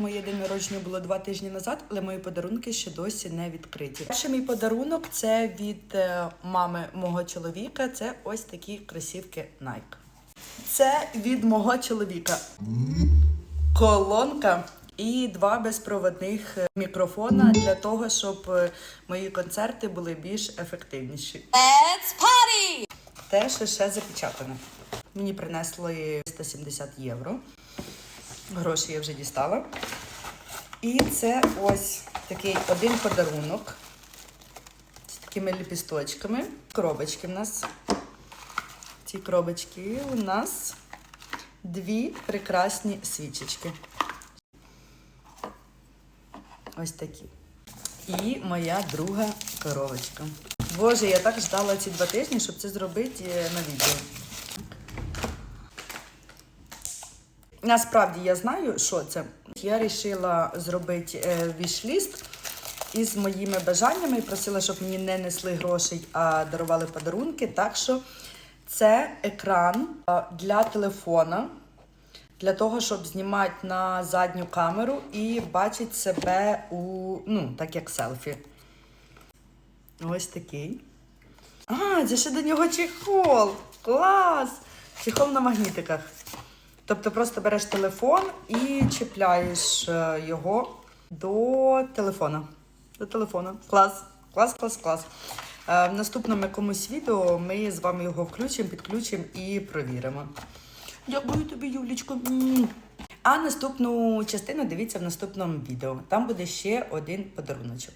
Моє день народження було два тижні назад, але мої подарунки ще досі не відкриті. Перший мій подарунок це від е, мами мого чоловіка. Це ось такі кросівки Nike. Це від мого чоловіка. Колонка і два безпроводних е, мікрофона для того, щоб е, мої концерти були більш ефективніші. Let's party! Те, що ще запечатане. Мені принесли 170 євро. Гроші я вже дістала. І це ось такий один подарунок з такими ліпісточками. Коробочки в нас. Ці коробочки у нас дві прекрасні свічечки. Ось такі. І моя друга коробочка. Боже, я так ждала ці два тижні, щоб це зробити е, на відео. Насправді я знаю, що це. Я вирішила зробити е, вішліст із моїми бажаннями і просила, щоб мені не несли грошей, а дарували подарунки. Так що це екран для телефона, для того, щоб знімати на задню камеру і бачити себе у, ну, так як селфі. Ось такий. А, це ще до нього чехол. Клас! Чехол на магнітиках. Тобто просто береш телефон і чіпляєш е, його до телефона. До телефона. Клас. Клас, клас, клас. Е, В наступному якомусь відео ми з вами його включимо, підключимо і провіримо. Дякую тобі, Юлічко. А наступну частину дивіться в наступному відео. Там буде ще один подаруночок.